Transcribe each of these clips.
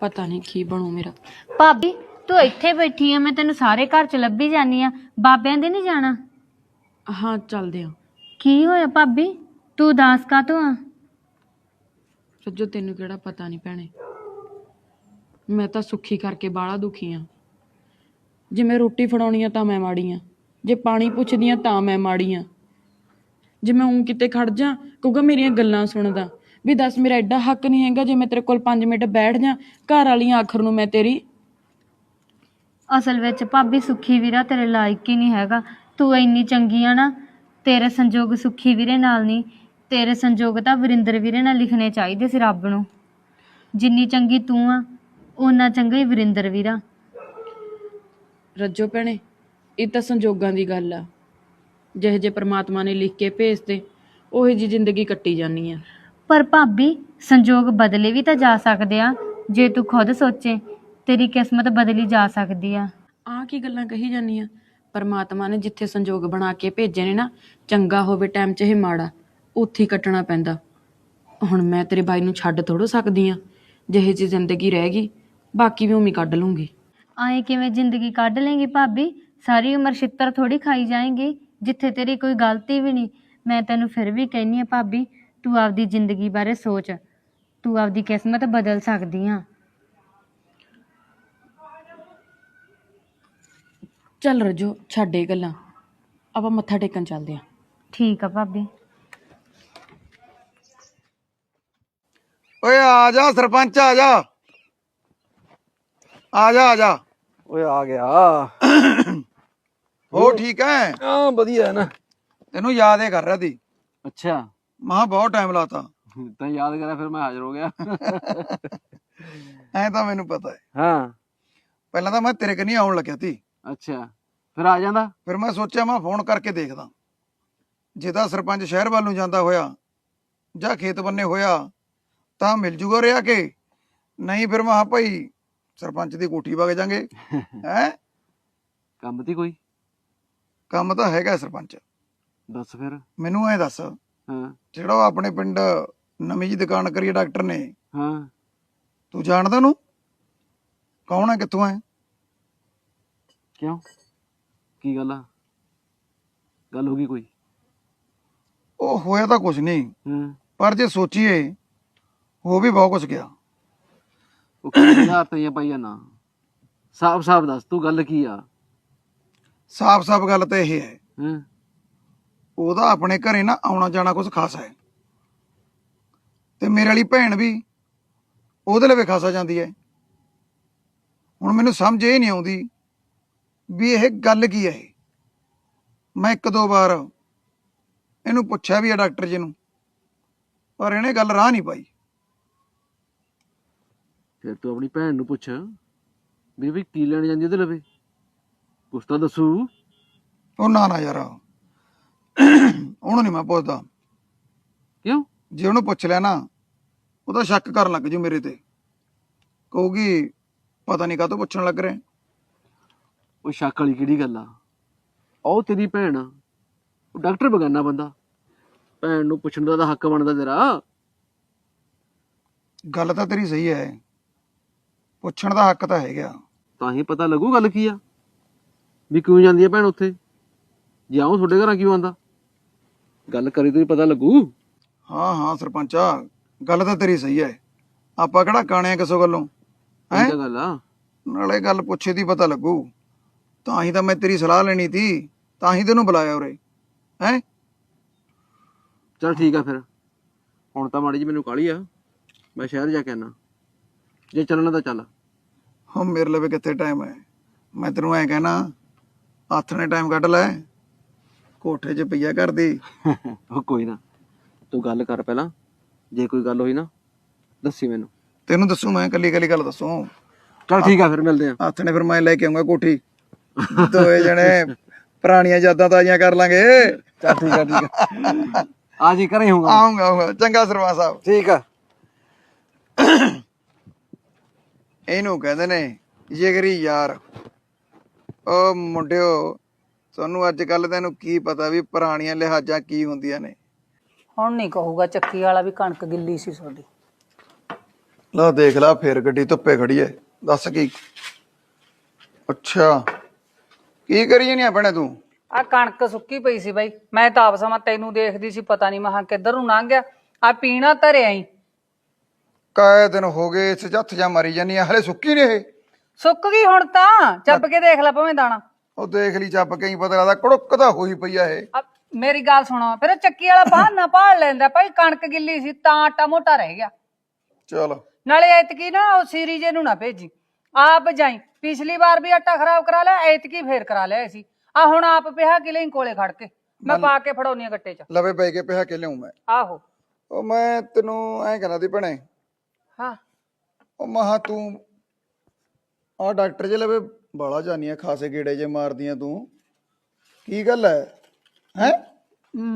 ਪਤਾ ਨਹੀਂ ਕੀ ਬਣੂ ਮੇਰਾ। ਭਾਬੀ ਤੂੰ ਇੱਥੇ ਬੈਠੀ ਆ ਮੈਂ ਤੈਨੂੰ ਸਾਰੇ ਘਰ ਚ ਲੱਭੀ ਜਾਨੀ ਆ। ਬਾਬਿਆਂ ਦੇ ਨਹੀਂ ਜਾਣਾ? ਹਾਂ ਚੱਲਦੇ ਆ ਕੀ ਹੋਇਆ ਭਾਬੀ? ਤੂੰ ਉਦਾਸ ਕਾਤੋਂ ਆ? ਰੱਜੋ ਤੈਨੂੰ ਕਿਹੜਾ ਪਤਾ ਨਹੀਂ ਭੈਣੇ। ਮੈਂ ਤਾਂ ਸੁੱਖੀ ਕਰਕੇ ਬਾਹਲਾ ਦੁਖੀ ਆ। ਜੇ ਮੈਂ ਰੋਟੀ ਫੜਾਉਣੀ ਆ ਤਾਂ ਮੈਂ ਮਾੜੀ ਆ। ਜੇ ਪਾਣੀ ਪੁੱਛਦੀ ਆ ਤਾਂ ਮੈਂ ਮਾੜੀ ਆ। ਜੇ ਮੈਂ ਉਂ ਕਿਤੇ ਖੜ ਜਾ ਕਹੂਗਾ ਮੇਰੀਆਂ ਗੱਲਾਂ ਸੁਣਦਾ। ਵੀ ਦੱਸ ਮੇਰਾ ਐਡਾ ਹੱਕ ਨਹੀਂ ਹੈਗਾ ਜੇ ਮੈਂ ਤੇਰੇ ਕੋਲ 5 ਮਿੰਟ ਬੈਠ ਜਾ। ਘਰ ਵਾਲੀਆਂ ਆਖਰ ਨੂੰ ਮੈਂ ਤੇਰੀ ਅਸਲ ਵਿੱਚ ਭਾਬੀ ਸੁੱਖੀ ਵੀਰਾ ਤੇਰੇ ਲਾਇਕ ਹੀ ਨਹੀਂ ਹੈਗਾ। ਤੂੰ ਇੰਨੀ ਚੰਗੀ ਆ ਨਾ ਤੇਰੇ ਸੰਜੋਗ ਸੁੱਖੀ ਵੀਰੇ ਨਾਲ ਨਹੀਂ ਤੇਰੇ ਸੰਜੋਗ ਤਾਂ ਵਰਿੰਦਰ ਵੀਰੇ ਨਾਲ ਲਿਖਣੇ ਚਾਹੀਦੇ ਸੀ ਰੱਬ ਨੂੰ। ਜਿੰਨੀ ਚੰਗੀ ਤੂੰ ਆ ਓਨਾ ਚੰਗਾ ਹੀ ਵਰਿੰਦਰ ਵੀਰਾ। ਰੱਜੋ ਭੈਣੇ ਇਹ ਤਾਂ ਸੰਜੋਗਾਂ ਦੀ ਗੱਲ ਆ। ਜਿਹੇ ਜੇ ਪ੍ਰਮਾਤਮਾ ਨੇ ਲਿਖ ਕੇ ਭੇਜਤੇ ਉਹੀ ਜੀ ਜ਼ਿੰਦਗੀ ਕੱਟੀ ਜਾਨੀ ਆ। ਪਰ ਭਾਬੀ ਸੰਜੋਗ ਬਦਲੇ ਵੀ ਤਾਂ ਜਾ ਸਕਦੇ ਆ ਜੇ ਤੂੰ ਖੁਦ ਸੋਚੇ ਤੇਰੀ ਕਿਸਮਤ ਬਦਲੀ ਜਾ ਸਕਦੀ ਆ। ਆਹ ਕੀ ਗੱਲਾਂ ਕਹੀ ਜਾਂਦੀਆਂ ਪਰਮਾਤਮਾ ਨੇ ਜਿੱਥੇ ਸੰਜੋਗ ਬਣਾ ਕੇ ਭੇਜੇ ਨੇ ਨਾ ਚੰਗਾ ਹੋਵੇ ਟਾਈਮ 'ਚ ਇਹ ਮਾੜਾ ਉੱਥੇ ਹੀ ਕੱਟਣਾ ਪੈਂਦਾ। ਹੁਣ ਮੈਂ ਤੇਰੇ ਬਾਈ ਨੂੰ ਛੱਡ ਥੋੜੋ ਸਕਦੀ ਆ ਜਿਹੇ ਜੀ ਜ਼ਿੰਦਗੀ ਰਹਿ ਗਈ ਬਾਕੀ ਵੀ ਹੀ ਕੱਢ ਲੂੰਗੀ। ਆਏ ਕਿਵੇਂ ਜ਼ਿੰਦਗੀ ਕੱਢ ਲੇਂਗੀ ਭਾਬੀ? ਸਾਰੀ ਉਮਰ ਛਿੱਤਰ ਥੋੜੀ ਖਾਈ ਜਾਏਂਗੀ ਜਿੱਥੇ ਤੇਰੀ ਕੋਈ ਗਲਤੀ ਵੀ ਨਹੀਂ ਮੈਂ ਤੈਨੂੰ ਫਿਰ ਵੀ ਕਹਿੰਨੀ ਆ ਭਾਬੀ ਤੂੰ ਆਪਦੀ ਜ਼ਿੰਦਗੀ ਬਾਰੇ ਸੋਚ। ਤੂੰ ਆਪਦੀ ਕਿਸਮਤ ਬਦਲ ਸਕਦੀ ਆ। ਚੱਲ ਰੱਜੋ ਛੱਡ ਇਹ ਗੱਲਾਂ। ਆਪਾਂ ਮੱਥਾ ਟੇਕਣ ਚੱਲਦੇ ਆ। ਠੀਕ ਆ ਭਾਬੀ। ਓਏ ਆ ਜਾ ਸਰਪੰਚ ਆ ਜਾ। ਆ ਜਾ ਆ ਜਾ। ਓਏ ਆ ਗਿਆ। ਹੋ ਠੀਕ ਹੈ ਹਾਂ ਵਧੀਆ ਹੈ ਨਾ। ਤੈਨੂੰ ਯਾਦ ਹੀ ਕਰ ਰਿਹਾ ਸੀ ਅੱਛਾ। ਮਾਂ ਬਹੁਤ ਟਾਈਮ ਲਾਤਾ। ਤਾਂ ਯਾਦ ਕਰਿਆ ਫਿਰ ਮੈਂ ਹਾਜ਼ਰ ਹੋ ਗਿਆ। ਐ ਤਾਂ ਮੈਨੂੰ ਪਤਾ ਹੈ। ਹਾਂ। ਪਹਿਲਾਂ ਤਾਂ ਮੈਂ ਤੇਰੇ ਕਨੀ ਆਉਣ ਲੱਗਿਆ ਸੀ। ਅੱਛਾ। ਫਿਰ ਆ ਜਾਂਦਾ? ਫਿਰ ਮੈਂ ਸੋਚਿਆ ਮੈਂ ਫੋਨ ਕਰਕੇ ਦੇਖਦਾ। ਜੇ ਤਾਂ ਸਰਪੰਚ ਸ਼ਹਿਰ ਵੱਲ ਨੂੰ ਜਾਂਦਾ ਹੋਇਆ ਜਾਂ ਖੇਤ ਬੰਨੇ ਹੋਇਆ ਤਾਂ ਮਿਲ ਜੂਗਾ ਰਿਆ ਕੇ। ਨਹੀਂ ਫਿਰ ਮੈਂ ਕਿਹਾ ਭਾਈ ਸਰਪੰਚ ਦੀ ਕੋਠੀ ਵਗ ਜਾਾਂਗੇ। ਹੈ? ਕੰਮ ਤੀ ਕੋਈ? ਕੰਮ ਤਾਂ ਹੈਗਾ ਸਰਪੰਚ। ਦੱਸ ਫਿਰ। ਮੈਨੂੰ ਐ ਦੱਸ ਹਾਂ। ਜਿਹੜਾ ਉਹ ਆਪਣੇ ਪਿੰਡ ਨਵੀਂ ਜੀ ਦੁਕਾਨ ਕਰੀ ਹੈ ਡਾਕਟਰ ਨੇ। ਹਾਂ। ਤੂੰ ਜਾਣਦਾ ਉਹਨੂੰ? ਕੌਣ ਹੈ ਕਿੱਥੋਂ ਹੈ ਕਿਉਂ? ਕੀ ਗੱਲ ਆ? ਗੱਲ ਹੋ ਗਈ ਕੋਈ? ਉਹ ਹੋਇਆ ਤਾਂ ਕੁਝ ਨਹੀਂ। ਹਾਂ। ਪਰ ਜੇ ਸੋਚੀਏ ਹੋ ਵੀ ਬਹੁਤ ਕੁਝ ਗਿਆ। ਉਹ ਹਜ਼ਾਰ ਤਈਆਂ ਪਾਈਆਂ ਨਾ? ਸਾਫ਼ ਸਾਫ਼ ਦੱਸ ਤੂੰ ਗੱਲ ਕੀ ਆ? ਸਾਫ਼-ਸਾਫ਼ ਗੱਲ ਤਾਂ ਇਹ ਹੈ। ਹਾਂ। ਉਹਦਾ ਆਪਣੇ ਘਰੇ ਨਾ ਆਉਣਾ ਜਾਣਾ ਕੁਝ ਖਾਸ ਹੈ। ਤੇ ਮੇਰੇ ਵਾਲੀ ਭੈਣ ਵੀ ਉਹਦੇ ਲਈ ਖਾਸਾ ਜਾਂਦੀ ਹੈ। ਹੁਣ ਮੈਨੂੰ ਸਮਝ ਇਹ ਨਹੀਂ ਆਉਂਦੀ ਵੀ ਇਹ ਗੱਲ ਕੀ ਹੈ। ਮੈਂ ਇੱਕ ਦੋ ਵਾਰ ਇਹਨੂੰ ਪੁੱਛਿਆ ਵੀ ਆ ਡਾਕਟਰ ਜੀ ਨੂੰ ਪਰ ਇਹਨੇ ਗੱਲ ਰਾਹ ਨਹੀਂ ਪਾਈ। ਫਿਰ ਤੂੰ ਆਪਣੀ ਭੈਣ ਨੂੰ ਪੁੱਛ ਵੀ ਵੀ ਕੀ ਲੈਣ ਜਾਂਦੀ ਉਹਦੇ ਲਵੇ? ਕੁਛ ਤਾਂ ਦੱਸੂ। ਉਹ ਨਾ ਨਾ ਯਾਰ। ਉਹਨੂੰ ਨਹੀਂ ਮੈਂ ਪੁੱਛਦਾ। ਕਿਉਂ? ਜੇ ਉਹਨੂੰ ਪੁੱਛ ਲਿਆ ਨਾ ਉਹਦਾ ਸ਼ੱਕ ਕਰਨ ਲੱਗ ਜੂ ਮੇਰੇ ਤੇ। ਕਹੂਗੀ ਪਤਾ ਨਹੀਂ ਕਾਹਤੋਂ ਪੁੱਛਣ ਲੱਗ ਰਿਹਾ। ਉਹ ਸ਼ੱਕ ਵਾਲੀ ਕਿਹੜੀ ਗੱਲ ਆ? ਉਹ ਤੇਰੀ ਭੈਣ ਆ। ਉਹ ਡਾਕਟਰ ਬਗਾਨਾ ਬੰਦਾ। ਭੈਣ ਨੂੰ ਪੁੱਛਣ ਦਾ ਤਾਂ ਹੱਕ ਬਣਦਾ ਤੇਰਾ। ਗੱਲ ਤਾਂ ਤੇਰੀ ਸਹੀ ਹੈ। ਪੁੱਛਣ ਦਾ ਹੱਕ ਤਾਂ ਹੈਗਾ। ਤਾਂ ਹੀ ਪਤਾ ਲੱਗੂ ਗੱਲ ਕੀ ਆ। ਵੀ ਕਿਉਂ ਜਾਂਦੀ ਆ ਭੈਣ ਉੱਥੇ? ਜੇ ਆਉਂ ਤੁਹਾਡੇ ਘਰਾਂ ਕਿਉਂ ਆਂਦਾ ਗੱਲ ਕਰੀ ਤੋਂ ਹੀ ਪਤਾ ਲੱਗੂ। ਹਾਂ ਹਾਂ ਸਰਪੰਚਾ ਗੱਲ ਤਾਂ ਤੇਰੀ ਸਹੀ ਹੈ। ਆਪਾਂ ਕਿਹੜਾ ਕਾਣੇ ਆ ਕਿਸੇ ਗੱਲੋਂ ਇਹ ਤਾਂ ਗੱਲ ਆ। ਨਾਲੇ ਗੱਲ ਪੁੱਛੇ ਦੀ ਪਤਾ ਲੱਗੂ। ਤਾਂ ਹੀ ਤਾਂ ਮੈਂ ਤੇਰੀ ਸਲਾਹ ਲੈਣੀ ਸੀ। ਤਾਂ ਹੀ ਤੈਨੂੰ ਬੁਲਾਇਆ ਉਰੇ। ਹੈ? ਚਲ ਠੀਕ ਆ ਫਿਰ। ਹੁਣ ਤਾਂ ਮਾੜੀ ਜੀ ਮੈਨੂੰ ਕਾਲੀ ਆ। ਮੈਂ ਸ਼ਹਿਰ ਜਾ ਕੇ ਆਣਾ ਜੇ ਚੱਲਣਾ ਤਾਂ ਚੱਲ। ਹੁਣ ਮੇਰੇ ਲਈ ਵੀ ਕਿੱਥੇ ਟਾਈਮ ਹੈ? ਮੈਂ ਤੈਨੂੰ ਐ ਕਹਿਣਾ ਹੱਥ ਨੇ ਟਾਈਮ ਕੱਢ ਲੈ। ਕੋਠੇ 'ਚ ਪਈਆ ਕਰਦੀ ਉਹ ਕੋਈ ਨਾ ਤੂੰ ਗੱਲ ਕਰ ਪਹਿਲਾਂ ਜੇ ਕੋਈ ਗੱਲ ਹੋਈ ਨਾ ਦੱਸੀ ਮੈਨੂੰ। ਤੈਨੂੰ ਦੱਸੂ ਮੈਂ ਕੱਲੀ ਕੱਲੀ ਗੱਲ ਦੱਸੂ। ਚਲ ਠੀਕ ਆ ਫਿਰ ਮਿਲਦੇ ਆ। ਹੱਥ ਨੇ ਫਿਰ ਮੈਂ ਲੈ ਕੇ ਆਉਂਗਾ ਕੋਠੀ। ਦੋਏ ਜਣੇ ਪੁਰਾਣੀਆਂ ਯਾਦਾਂ ਤਾਜ਼ੀਆਂ ਕਰ ਲਾਂਗੇ। ਚਲ ਠੀਕ ਆ ਠੀਕ ਆ। ਆ ਜੀ ਘਰੇ ਹੋਊਗਾ। ਆਉਂਗਾ ਆਉਂਗਾ। ਚੰਗਾ ਸਰਵਾ ਸਾਹਿਬ। ਠੀਕ ਆ। ਇਹਨੂੰ ਕਹਿੰਦੇ ਨੇ ਜਿਗਰੀ ਯਾਰ। ਉਹ ਮੁੰਡਿਓ ਤੁਹਾਨੂੰ ਅੱਜ ਕੱਲ ਤੈਨੂੰ ਕੀ ਪਤਾ ਵੀ ਪੁਰਾਣੀਆਂ ਲਿਹਾਜ਼ਾਂ ਕੀ ਹੁੰਦੀਆਂ ਨੇ। ਹੁਣ ਨਹੀਂ ਕਹੂਗਾ ਚੱਕੀ ਵਾਲਾ ਵੀ ਕਣਕ ਗਿੱਲੀ ਸੀ ਤੁਹਾਡੀ। ਲਾ ਦੇਖ ਲਾ ਫੇਰ ਗੱਡੀ ਧੁੱਪੇ ਖੜੀ ਐ। ਦੱਸ ਕੀ? ਅੱਛਾ। ਕੀ ਕਰੀ ਜਾਨੀ ਆਪਣੇ ਤੂੰ? ਆ ਕਣਕ ਸੁੱਕੀ ਪਈ ਸੀ ਬਾਈ। ਮੈਂ ਤਾਂ ਆਪ ਸਮਾਂ ਤੈਨੂੰ ਦੇਖਦੀ ਸੀ ਪਤਾ ਨਹੀਂ ਮਹਾ ਕਿੱਧਰ ਨੂੰ ਲੰਘ ਗਿਆ। ਆ ਪੀਣਾ ਧਰਿਆ ਹੀ ਕਾਏ ਦਿਨ ਹੋ ਗਏ ਇਸ ਹੱਥ ਜਾ ਮਾਰੀ ਜਾਨੀ ਆ? ਹਲੇ ਸੁੱਕੀ ਨੇ ਇਹ। ਸੁੱਕ ਗਈ ਹੁਣ ਤਾਂ। ਚੱਬ ਕੇ ਦੇਖ ਲੈ ਭਾਵੇਂ ਦਾਣਾ। ਉਹ ਦੇਖ ਲਈ ਚੱਪ ਕਈ ਪਤਾ ਲੱਗਦਾ ਕੜੁੱਕ ਤਾਂ ਹੋਈ ਪਈ ਆ ਇਹ। ਮੇਰੀ ਗੱਲ ਸੁਣੋ ਫਿਰ ਉਹ ਚੱਕੀ ਵਾਲਾ ਬਹਾਨਾ ਭਾਲ ਲੈਂਦਾ ਭਾਈ ਕਣਕ ਗਿੱਲੀ ਸੀ ਤਾਂ ਆਟਾ ਮੋਟਾ ਰਹਿ ਗਿਆ। ਚਲ। ਨਾਲੇ ਐਤਕੀ ਨਾ ਉਹ ਸੀਰੀ ਜੇ ਨੂੰ ਨਾ ਭੇਜੀ। ਆਪ ਜਾਈ ਪਿਛਲੀ ਵਾਰ ਵੀ ਆਟਾ ਖਰਾਬ ਕਰਾ ਲਿਆ ਐਤਕੀ ਫੇਰ ਕਰਾ ਲਿਆ ਸੀ। ਆ ਹੁਣ ਆਪ ਪਿਆ ਕਿਲੇ ਕੋਲੇ ਖੜ ਕੇ ਮੈਂ ਪਾ ਕੇ ਫੜਾਉਣੀ ਆ ਗੱਟੇ 'ਚ। ਲਵੇ ਪੈ ਕੇ ਪਿਆ ਕੇ ਲਿਆਉਂ ਮੈਂ। ਆਹੋ। ਉਹ ਮੈਂ ਤੈਨੂੰ ਐਂ ਕਹਿੰਦਾ ਸੀ ਭਣੇ ਹਾਂ। ਉਹ ਮਹਾ ਤੂੰ ਆ ਡਾਕਟਰ ਜੇ ਲਵੇ ਬਾਲਾ ਜਾਨੀਆਂ ਖਾਸੇ ਗੇੜੇ ਜੇ ਮਾਰਦੀਆਂ ਤੂੰ। ਕੀ ਗੱਲ ਹੈ ਹੈ?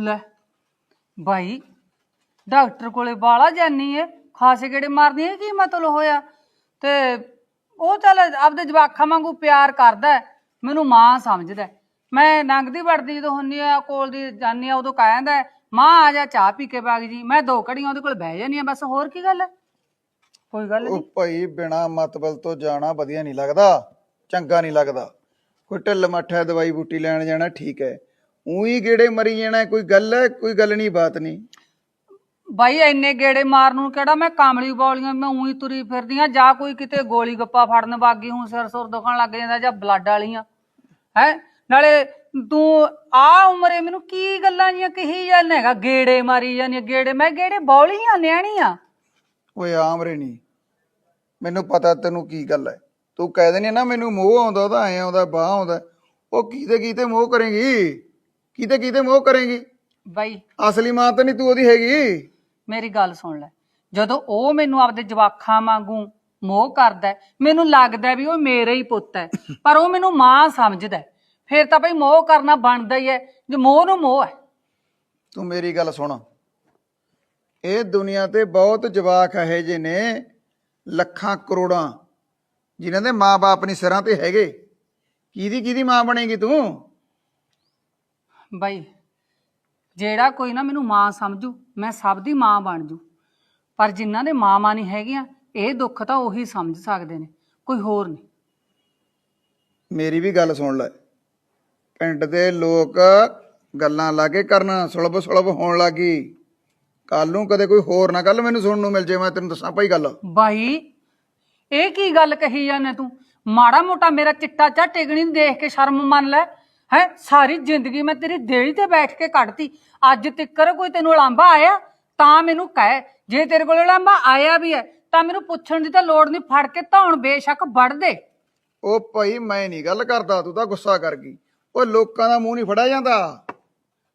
ਲੈ ਭਾਈ ਡਾਕਟਰ ਕੋਲੇ ਬਾਲਾ ਜਾਨੀ ਏ ਖਾਸੇ ਗੇੜੇ ਮਾਰਦੀ ਏ ਕੀ ਮਤਲਬ ਹੋਇਆ? ਤੇ ਉਹ ਚੱਲ ਆਪਦੇ ਜਵਾਖਾਂ ਵਾਂਗੂ ਪਿਆਰ ਕਰਦਾ ਹੈ, ਮੈਨੂੰ ਮਾਂ ਸਮਝਦਾ ਹੈ। ਮੈਂ ਨੰਗਦੀ ਵੜਦੀ ਜਦੋਂ ਹੁੰਨੀ ਆ ਕੋਲ ਦੀ ਜਾਨੀ ਆ ਉਦੋਂ ਕਹਿੰਦਾ ਹੈ, ਮਾਂ ਆ ਜਾ ਚਾਹ ਪੀ ਕੇ ਬਾਗ ਜੀ ਮੈਂ ਦੋ ਘੜੀਆਂ ਉਹਦੇ ਕੋਲ ਬਹਿ ਜਾਨੀ ਆ ਬਸ ਹੋਰ ਕੀ ਗੱਲ ਹੈ ਕੋਈ ਗੱਲ ਉਹ ਨਹੀਂ ਭਾਈ ਬਿਨਾ ਮਤਬਲ ਤੋਂ ਜਾਣਾ ਵਧੀਆ ਨਹੀਂ ਲੱਗਦਾ। ਚੰਗਾ ਨਹੀਂ ਲੱਗਦਾ। ਕੋਈ ਢਿੱਲ ਮੱਠਾ ਦਵਾਈ ਬੂਟੀ ਲੈਣ ਜਾਣਾ ਠੀਕ ਹੈ। ਉਹੀ ਗੇੜੇ ਮਰੀ ਜਾਣਾ ਕੋਈ ਗੱਲ ਹੈ ਕੋਈ ਗੱਲ ਨਹੀਂ ਬਾਤ ਨਹੀਂ। ਬਾਈ ਇੰਨੇ ਗੇੜੇ ਮਾਰਨ ਨੂੰ ਕਿਹੜਾ ਮੈਂ ਕਾਮਲੀ ਬੌਲੀਆਂ ਮੈਂ ਉਹੀ ਤੁਰੀ ਫਿਰਦੀ ਆ ਜਾਂ ਕੋਈ ਕਿਤੇ ਗੋਲੀ ਗੱਪਾ ਫੜਨ ਵਾਗੀ ਹੂੰ ਸਿਰ ਸੁਰ ਦੁਖਣ ਲੱਗ ਜਾਂਦਾ ਜਾਂ ਬਲੱਡ ਵਾਲੀਆਂ। ਹੈ? ਨਾਲੇ ਤੂੰ ਆ ਉਮਰੇ ਮੈਨੂੰ ਕੀ ਗੱਲਾਂ ਜੀਆਂ ਕਹੀ ਜਾਂਦਾ ਹੈਗਾ? ਗੇੜੇ ਮਾਰੀ ਜਾਂਦੀ ਗੇੜੇ। ਮੈਂ ਗੇੜੇ ਬੌਲੀਆਂ ਨਿਆਣੀਆਂ। ਓਏ ਆਮਰੇ ਨਹੀਂ। ਮੈਨੂੰ ਪਤਾ ਤੈਨੂੰ ਕੀ ਗੱਲ ਹੈ। ਤੂੰ ਕਹਿ ਦੇਨੀ ਨਾ ਮੈਨੂੰ ਮੋਹ ਆਉਂਦਾ ਉਹਦਾ ਐ ਆਉਂਦਾ ਬਾਹ ਆਉਂਦਾ ਉਹ ਕੀਤੇ ਕੀਤੇ ਮੋਹ ਕਰੇਗੀ? ਕੀਤੇ ਕੀਤੇ ਮੋਹ ਕਰੇਗੀ? ਬਾਈ। ਅਸਲੀ ਮਾਂ ਤਾਂ ਨਹੀਂ ਤੂੰ ਉਹਦੀ ਹੈਗੀ। ਮੇਰੀ ਗੱਲ ਸੁਣ ਲੈ। ਜਦੋਂ ਉਹ ਮੈਨੂੰ ਆਪਦੇ ਜਵਾਖਾਂ ਵਾਂਗੂ ਮੋਹ ਕਰਦਾ ਹੈ, ਮੈਨੂੰ ਲੱਗਦਾ ਹੈ ਵੀ ਉਹ ਮੇਰਾ ਹੀ ਪੁੱਤ ਹੈ ਪਰ ਉਹ ਮੈਨੂੰ ਮਾਂ ਸਮਝਦਾ ਹੈ। ਫਿਰ ਤਾਂ ਬਈ ਮੋਹ ਕਰਨਾ ਬਣਦਾ ਹੀ ਹੈ ਜੇ ਮੋਹ ਨੂੰ ਮੋਹ ਹੈ। ਤੂੰ ਮੇਰੀ ਗੱਲ ਸੁਣ। ਇਹ ਦੁਨੀਆ ਤੇ ਬਹੁਤ ਜਵਾਕ ਇਹੋ ਜਿਹੇ ਨੇ ਲੱਖਾਂ ਕਰੋੜਾਂ ਜਿਨ੍ਹਾਂ ਦੇ ਮਾਪੇ ਨਹੀਂ ਸਿਰਾਂ ਤੇ ਹੈਗੇ। ਕਿਹਦੀ ਕਿਹਦੀ ਮਾਂ ਬਣੇਗੀ ਤੂੰ? ਬਾਈ ਜਿਹੜਾ ਕੋਈ ਨਾ ਮੈਨੂੰ ਮਾਂ ਸਮਝੂ ਮੈਂ ਸਭ ਦੀ ਮਾਂ ਬਣ ਜੂ। ਪਰ ਜਿਨ੍ਹਾਂ ਦੇ ਮਾਂ ਨਹੀਂ ਹੈਗੀਆਂ ਇਹ ਦੁੱਖ ਤਾਂ ਉਹੀ ਸਮਝ ਸਕਦੇ ਨੇ ਕੋਈ ਹੋਰ ਨਹੀਂ। ਮੇਰੀ ਵੀ ਗੱਲ ਸੁਣ ਲੈ। ਪਿੰਡ ਦੇ ਲੋਕ ਗੱਲਾਂ ਲਾ ਕੇ ਕਰਨ ਸੁਲਭ ਸੁਲਭ ਹੋਣ ਲੱਗੀ ਕੱਲ ਨੂੰ ਕਦੇ ਕੋਈ ਹੋਰ ਨਾ ਗੱਲ ਮੈਨੂੰ ਸੁਣਨ ਨੂੰ ਮਿਲ ਜੇ ਮੈਂ ਤੈਨੂੰ ਦੱਸਾਂ ਭਾਈ ਗੱਲ। ਬਾਈ ਇਹ ਕੀ ਗੱਲ ਕਹੀ ਜਾਂਦੇ ਤੂੰ? ਮਾੜਾ ਮੋਟਾ ਮੇਰਾ ਚਿੱਟਾ ਚਾ ਟਿਕਣੀ ਨੂੰ ਦੇਖ ਕੇ ਸ਼ਰਮ ਮੰਨ ਲੈ। ਹੈ ਸਾਰੀ ਜ਼ਿੰਦਗੀ ਮੈਂ ਤੇਰੀ ਦੇੜੀ ਤੇ ਬੈਠ ਕੇ ਕੱਢਤੀ। ਅੱਜ ਤਿੱਕਰ ਕੋਈ ਤੈਨੂੰ ਉਲਾਂਭਾ ਆਇਆ? ਤਾਂ ਮੈਨੂੰ ਕਹਿ। ਜੇ ਤੇਰੇ ਕੋਲ ਉਲਾਂਭਾ ਆਇਆ ਵੀ ਹੈ ਤਾਂ ਮੈਨੂੰ ਪੁੱਛਣ ਦੀ ਤਾਂ ਲੋੜ ਨਹੀਂ। ਫੜ ਕੇ ਧੌਣ ਬੇਸ਼ੱਕ ਵੜ ਦੇ। ਉਹ ਭਾਈ ਮੈਂ ਨਹੀਂ ਗੱਲ ਕਰਦਾ ਤੂੰ ਤਾਂ ਗੁੱਸਾ ਕਰ ਗਈ। ਉਹ ਲੋਕਾਂ ਦਾ ਮੂੰਹ ਨਹੀਂ ਫੜਿਆ ਜਾਂਦਾ।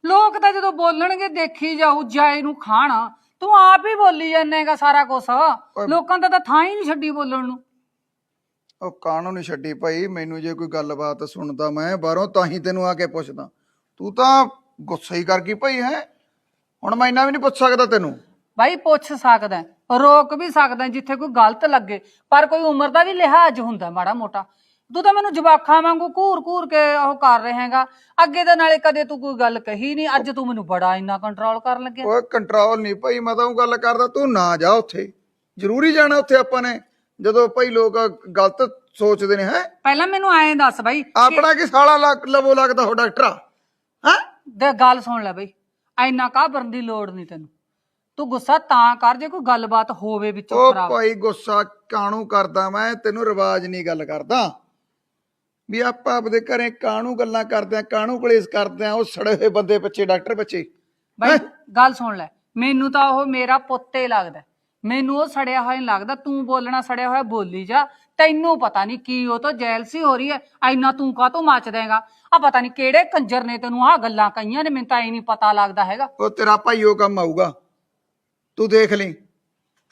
ਲੋਕ ਤਾਂ ਜਦੋਂ ਬੋਲਣਗੇ ਦੇਖੀ ਜਾਊ ਜਾਏ ਨੂੰ ਖਾਣਾ। ਤੂੰ ਆਪ ਹੀ ਬੋਲੀ ਜਾਂਦੇਗਾ ਸਾਰਾ ਕੁਝ ਲੋਕਾਂ ਦਾ ਤਾਂ ਥਾਂ ਹੀ ਨਹੀਂ ਛੱਡੀ ਬੋਲਣ ਨੂੰ। ਉਹ ਕਾਹਨੂੰ ਨਹੀਂ ਛੱਡੀ ਭਾਈ? ਮੈਨੂੰ ਜੇ ਕੋਈ ਗੱਲਬਾਤ ਸੁਣਦਾ ਮੈਂ ਬਾਹਰੋਂ ਤਾਂ ਹੀ ਤੈਨੂੰ ਆ ਕੇ ਪੁੱਛਦਾ। ਤੂੰ ਤਾਂ ਗੁੱਸਾ ਹੀ ਕਰ ਗਈ ਭਾਈ ਹੈ? ਹੁਣ ਮੈਂ ਇੰਨਾ ਵੀ ਨਹੀਂ ਪੁੱਛ ਸਕਦਾ ਤੈਨੂੰ। ਭਾਈ ਪੁੱਛ ਸਕਦਾ ਰੋਕ ਵੀ ਸਕਦਾ ਜਿੱਥੇ ਕੋਈ ਗਲਤ ਲੱਗੇ। ਪਰ ਕੋਈ ਉਮਰ ਦਾ ਵੀ ਲਿਹਾਜ਼ ਹੁੰਦਾ ਮਾੜਾ ਮੋਟਾ। ਤੂੰ ਤਾਂ ਮੈਨੂੰ ਜਵਾਖਾਂ ਵਾਂਗੂ ਘੂਰ ਘੂਰ ਕੇ ਉਹ ਕਰ ਰਹੇਗਾ। ਅੱਗੇ ਦੇ ਨਾਲੇ ਕਦੇ ਤੂੰ ਕੋਈ ਗੱਲ ਕਹੀ ਨਹੀਂ ਅੱਜ ਤੂੰ ਮੈਨੂੰ ਬੜਾ ਇੰਨਾ ਕੰਟਰੋਲ ਕਰਨ ਲੱਗਿਆ। ਓਏ ਕੰਟਰੋਲ ਨਹੀਂ ਭਾਈ ਮੈਂ ਤਾਂ ਉਹ ਗੱਲ ਕਰਦਾ ਤੂੰ ਨਾ ਜਾ ਉੱਥੇ। ਜ਼ਰੂਰੀ ਜਾਣਾ ਉੱਥੇ ਆਪਾਂ ਨੇ ਜਦੋਂ ਭਾਈ ਲੋਕ ਗਲਤ ਸੋਚਦੇ ਨੇ ਹੈ? ਪਹਿਲਾਂ ਮੈਨੂੰ ਐਂ ਦੱਸ ਬਾਈ ਆਪਣਾ ਕੀ ਸਾਲਾ ਲੱਗ- ਲਵੋ ਲੱਗਦਾ ਹੋ ਡਾਕਟਰਾ ਹੈ? ਦੇ ਗੱਲ ਸੁਣ ਲੈ ਬਈ ਐਨਾ ਕਾਬਰਨ ਦੀ ਲੋੜ ਨਹੀਂ ਤੈਨੂੰ। ਤੂੰ ਗੁੱਸਾ ਤਾਂ ਕਰ ਜੇ ਕੋਈ ਗੱਲਬਾਤ ਹੋਵੇ ਵਿੱਚੋਂ ਉਹ ਖਰਾਬ। ਭਾਈ ਗੁੱਸਾ ਕਾਣੂ ਕਰਦਾ ਮੈਂ ਤੈਨੂੰ ਰਿਵਾਜ ਨਹੀਂ ਗੱਲ ਕਰਦਾ। ਵੀ ਆਪਾਂ ਆਪਦੇ ਘਰੇ ਕਾਣੂ ਗੱਲਾਂ ਕਰਦੇ ਆ ਕਾਣੂ ਕਲੇਸ਼ ਕਰਦੇ ਆ ਉਹ ਸੜੇ ਹੋਏ ਬੰਦੇ ਬੱਚੇ ਡਾਕਟਰ ਬੱਚੇ। ਬਾਈ ਗੱਲ ਸੁਣ ਲੈ ਮੈਨੂੰ ਤਾਂ ਉਹ ਮੇਰਾ ਪੁੱਤੇ ਲੱਗਦਾ। ਮੈਨੂੰ ਉਹ ਸੜਿਆ ਹੋਇਆ ਨਹੀਂ ਲੱਗਦਾ ਤੂੰ ਬੋਲਣਾ ਸੜਿਆ ਹੋਇਆ ਬੋਲੀ ਜਾ। ਤੈਨੂੰ ਪਤਾ ਨਹੀਂ ਕੀ ਉਹ ਤੋਂ ਜੈਲਸੀ ਹੋ ਰਹੀ ਹੈ ਐਨਾ ਤੂੰ ਕਾਹਤੋਂ ਮੱਚ ਦੇਗਾ? ਆ ਪਤਾ ਨਹੀਂ ਕਿਹੜੇ ਕੰਜਰ ਨੇ ਤੈਨੂੰ ਆਹ ਗੱਲਾਂ ਕਹੀਆਂ ਨੇ ਮੈਨੂੰ ਤਾਂ ਇਹ ਨਹੀਂ ਪਤਾ ਲੱਗਦਾ ਹੈਗਾ। ਉਹ ਤੇਰਾ ਭਾਈ ਉਹ ਕੰਮ ਆਊਗਾ। ਤੂੰ ਦੇਖ ਲਈ।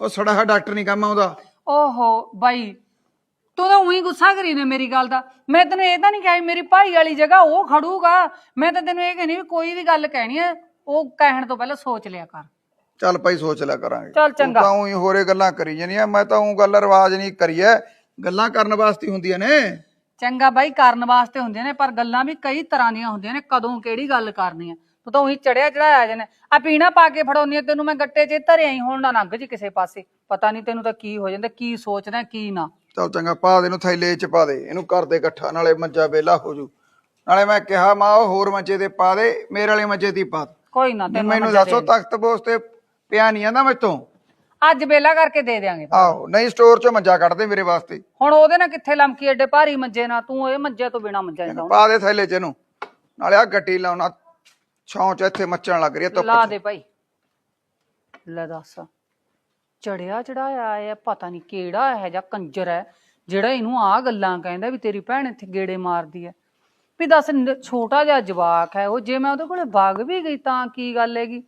ਉਹ ਸੜਾ ਹੋਇਆ ਡਾਕਟਰ ਨਹੀਂ ਕੰਮ ਆਉਂਦਾ। ਓਹੋ ਬਾਈ ਤੂੰ ਤਾਂ ਉਹੀ ਗੁੱਸਾ ਕਰੀ ਨੇ ਮੇਰੀ ਗੱਲ ਦਾ। ਮੈਂ ਤੈਨੂੰ ਇਹ ਤਾਂ ਨਹੀਂ ਕਿਹਾ ਵੀ ਮੇਰੀ ਭਾਈ ਵਾਲੀ ਜਗ੍ਹਾ ਉਹ ਖੜੂਗਾ। ਮੈਂ ਤਾਂ ਤੈਨੂੰ ਇਹ ਕਹਿੰਦੀ ਵੀ ਕੋਈ ਵੀ ਗੱਲ ਕਹਿਣੀ ਹੈ ਉਹ ਕਹਿਣ ਤੋਂ ਪਹਿਲਾਂ ਸੋਚ ਲਿਆ ਕਰ। ਚੱਲ ਭਾਈ ਸੋਚ ਲਿਆ ਕਰਾਂਗੇ। ਚੱਲ ਤੂੰ ਚੰਗਾ। ਤਾਂ ਉਹੀ ਹੋਰੇ ਗੱਲਾਂ ਕਰੀ ਜਾਨੀਆਂ ਮੈਂ ਤਾਂ ਉਹ ਗੱਲ ਰਿਵਾਜ ਨਹੀਂ ਕਰੀਐ ਗੱਲਾਂ ਕਰਨ ਵਾਸਤੇ ਹੀ ਹੁੰਦੀਆਂ ਨੇ। ਚੰਗਾ ਬਾਈ ਕਰਨ ਵਾਸਤੇ ਹੁੰਦੀਆਂ ਨੇ ਪਰ ਗੱਲਾਂ ਵੀ ਕਈ ਤਰ੍ਹਾਂ ਦੀਆਂ ਹੁੰਦੀਆਂ ਨੇ ਕਦੋਂ ਕਿਹੜੀ ਗੱਲ ਕਰਨੀ ਆ। ਤੂੰ ਤਾਂ ਉਹੀ ਚੜਿਆ ਚੜਾਇਆ ਜਨੇ। ਆ ਪੀਣਾ ਪਾ ਕੇ ਫੜਾਉਣੀ ਆ ਤੈਨੂੰ ਮੈਂ ਗੱਟੇ 'ਚ ਧਰਿਆ ਹੀ ਹੁਣ ਨਾ ਲੰਘ ਜੀ ਕਿਸੇ ਪਾਸੇ। ਪਤਾ ਨਹੀਂ ਤੈਨੂੰ ਤਾਂ ਕੀ ਹੋ ਜਾਂਦਾ ਕੀ ਸੋਚਦਾ ਕੀ ਨਾ। ਚੱਲ ਚੰਗਾ ਪਾ ਦੇ ਇਹਨੂੰ ਥੈਲੇ 'ਚ ਪਾ ਦੇ ਇਹਨੂੰ ਕਰ ਦੇ ਇਕੱਠਾ ਨਾਲੇ ਮੰਜਾ ਵੇਲਾ ਹੋ ਜੂ। ਨਾਲੇ ਮੈਂ ਕਿਹਾ ਮਾਂ ਉਹ ਹੋਰ ਮੰਜੇ ਤੇ ਪਾ ਦੇ ਮੇਰੇ ਵਾਲੇ ਮੰਜੇ ਤੇ ਹੀ ਪਾ ਦੇ। ਕੋਈ ਨਾ ਤੈਨੂੰ ਮੈਨੂੰ ਮੰਜਾ ਦੱਸੋ ਦੇ ਤਖਤ ਬੋਸ ਤੇ ਪਿਆ ਨਹੀਂ ਆਂਦਾ ਮੈਥੋਂ? ਅੱਜ ਵੇਲਾ ਕਰਕੇ ਦੇ ਦਿਆਂਗੇ। ਆਹੋ ਨਹੀਂ ਸਟੋਰ 'ਚੋਂ ਮੰਜਾ ਕੱਢ ਦੇ ਮੇਰੇ ਵਾਸਤੇ। ਹੁਣ ਉਹਦੇ ਨਾਲ ਕਿੱਥੇ ਲਮਕੀ ਐਡੇ ਭਾਰੀ ਮੰਜੇ ਨਾਲ ਤੂੰ ਇਹ ਮੰਜੇ ਤੋਂ ਬਿਨਾ ਮੰਜਾ ਨਹੀਂ ਪਾ ਦੇ ਥੈਲੇ 'ਚ ਇਹਨੂੰ। ਨਾਲੇ ਆ ਗੱਟੀ ਲਾਉਣਾ ਛਾਂ 'ਚ ਇੱਥੇ ਮੱਚਣ ਲੱਗ ਰਹੀ ਹੈ ਧੁੱਪ ਲਾ 'ਚ। ਦੇ ਭਾਈ। ਲੈ ਦੱਸ। ਚੜਿਆ ਚੜਾਇਆ ਹੈ ਪਤਾ ਨਹੀਂ ਕਿਹੜਾ ਇਹ ਜਾਂ ਕੰਜਰ ਹੈ ਜਿਹੜਾ ਇਹਨੂੰ ਆ ਗੱਲਾਂ ਕਹਿੰਦਾ ਵੀ ਤੇਰੀ ਭੈਣ ਇੱਥੇ ਗੇੜੇ ਮਾਰਦੀ ਹੈ। ਵੀ ਦੱਸ ਨ- ਛੋਟਾ ਜਿਹਾ ਜਵਾਕ ਹੈ ਉਹ ਜੇ ਮੈਂ ਉਹਦੇ ਕੋਲੇ ਵਗ ਵੀ ਗਈ ਤਾਂ ਕੀ ਗੱਲ ਹੈਗੀ?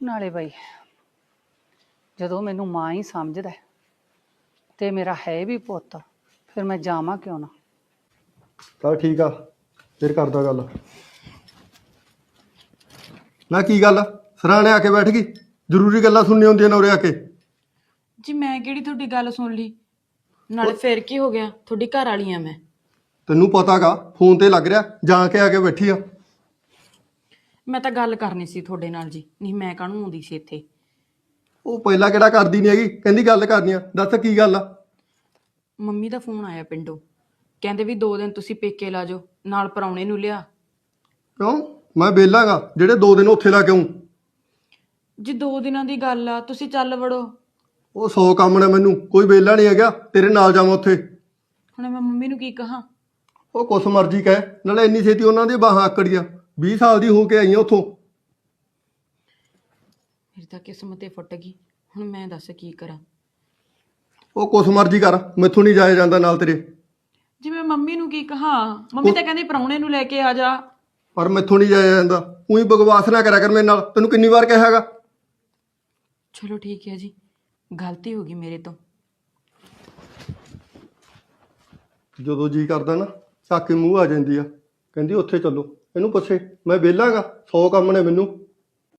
ਨਾਲੇ ਭਾਈ ਜਦੋਂ ਮੈਨੂੰ ਮਾਂ ਹੀ ਸਮਝਦਾ ਹੈ, ਤੇ ਮੇਰਾ ਹੈ ਵੀ ਪੁੱਤ ਫਿਰ ਮੈਂ ਜਾਵਾਂ ਕਿਉਂ ਨਾ? ਚੱਲ ਠੀਕ ਆ ਫਿਰ ਕਰਦਾ ਗੱਲ। ਨਾ ਕੀ ਗੱਲ ਸਰਾਣੇ ਆ ਕੇ ਬੈਠ ਗਈ? ਜ਼ਰੂਰੀ ਗੱਲਾਂ ਸੁਣਨੀ ਹੁੰਦੀਆਂ ਨੇ ਉਰੇ ਆ ਕੇ। ਜੀ ਮੈਂ ਕਿਹੜੀ ਤੁਹਾਡੀ ਗੱਲ ਸੁਣ ਲਈ? ਨਾਲੇ ਫੇਰ ਕੀ ਹੋ ਗਿਆ? ਤੁਹਾਡੀ ਘਰ ਵਾਲੀ ਆ ਮੈਂ। ਤੈਨੂੰ ਪਤਾਗਾ ਫੋਨ ਤੇ ਲੱਗ ਰਿਹਾ ਜਾ ਕੇ ਆ ਕੇ ਬੈਠੀ ਆ। ਮੈਂ ਤਾਂ ਗੱਲ ਕਰਨੀ ਸੀ ਤੁਹਾਡੇ ਨਾਲ ਜੀ ਨਹੀਂ ਮੈਂ ਕਾਹਨੂੰ ਆਉਂਦੀ ਸੀ ਇੱਥੇ? ਉਹ ਪਹਿਲਾਂ ਕਿਹੜਾ ਕਰਦੀ ਨਹੀਂ ਹੈਗੀ ਕਹਿੰਦੀ ਗੱਲ ਕਰਨੀ ਆ ਦੱਸ ਕੀ ਗੱਲ ਆ? ਮੰਮੀ ਦਾ ਫੋਨ ਆਇਆ ਪਿੰਡੋਂ। ਕਹਿੰਦੇ ਵੀ ਦੋ ਦਿਨ ਤੁਸੀਂ ਪੇਕੇ ਲਾ ਜਾਓ ਨਾਲ ਪਰੌਣੇ ਨੂੰ ਲਿਆ। ਕਿਉਂ? ਮੈਂ ਵਿਹਲਾਗਾ ਜਿਹੜੇ ਦੋ ਦਿਨ ਉੱਥੇ ਲਾ ਕੇ ਆਉਂ ਜੀ ਦੋ ਦਿਨਾਂ ਦੀ ਗੱਲ ਆ ਤੁਸੀਂ ਚੱਲ ਵੜੋ। ਉਹ ਸੌ ਕੰਮ ਨੇ ਮੈਨੂੰ ਕੋਈ ਵਿਹਲਾ ਨਹੀਂ ਹੈਗਾ ਤੇਰੇ ਨਾਲ ਜਾਵਾਂ ਉੱਥੇ। ਹੁਣ ਮੈਂ ਮੰਮੀ ਨੂੰ ਕੀ ਕਹਾਂ? ਉਹ ਕੁਛ ਮਰਜ਼ੀ ਕਹੇ ਨਾਲੇ ਇੰਨੀ ਛੇਤੀ ਉਹਨਾਂ ਦੀ ਬਾਹਾਂ ਆਕੜੀਆਂ 20 ਸਾਲ ਦੀ ਹੋ ਕੇ ਆਈਆਂ ਉੱਥੋਂ। ਮੇਰੀ ਤਾਂ ਕਿਸਮਤ ਹੀ ਫੁੱਟ ਗਈ ਹੁਣ ਮੈਂ ਦੱਸ ਕੀ ਕਰਾਂ? ਉਹ ਕੁਛ ਮਰਜ਼ੀ ਕਰ ਮੈਥੋਂ ਨਹੀਂ ਜਾਇਆ ਜਾਂਦਾ ਨਾਲ ਤੇਰੇ। ਜੀ ਮੈਂ ਮੰਮੀ ਨੂੰ ਕੀ ਕਹਾਂ ਮੰਮੀ ਤਾਂ ਕਹਿੰਦੀ ਪਰੌਣੇ ਨੂੰ ਲੈ ਕੇ ਆ ਜਾ। ਪਰ ਮੈਥੋਂ ਨਹੀਂ ਜਾਇਆ ਜਾਂਦਾ ਉਹੀ ਬਕਵਾਸ ਨਾ ਕਰਿਆ ਕਰ ਮੇਰੇ ਨਾਲ ਤੈਨੂੰ ਕਿੰਨੀ ਵਾਰ ਕਿਹਾ ਹੈਗਾ? ਚਲੋ ਠੀਕ ਹੈ ਜੀ। ਗਲਤੀ ਹੋ ਗਈ ਮੇਰੇ ਤੋਂ। ਜਦੋਂ ਜੀ ਕਰਦਾ ਨਾ ਚੱਕ ਮੂੰਹ ਆ ਜਾਂਦੀ ਆ। ਕਹਿੰਦੀ, ਉੱਥੇ ਚੱਲੋ। ਇਹਨੂੰ ਪੁੱਛੇ, ਮੈਂ ਵਿਹਲਾਗਾ? 100 ਕੰਮ ਨੇ ਮੈਨੂੰ?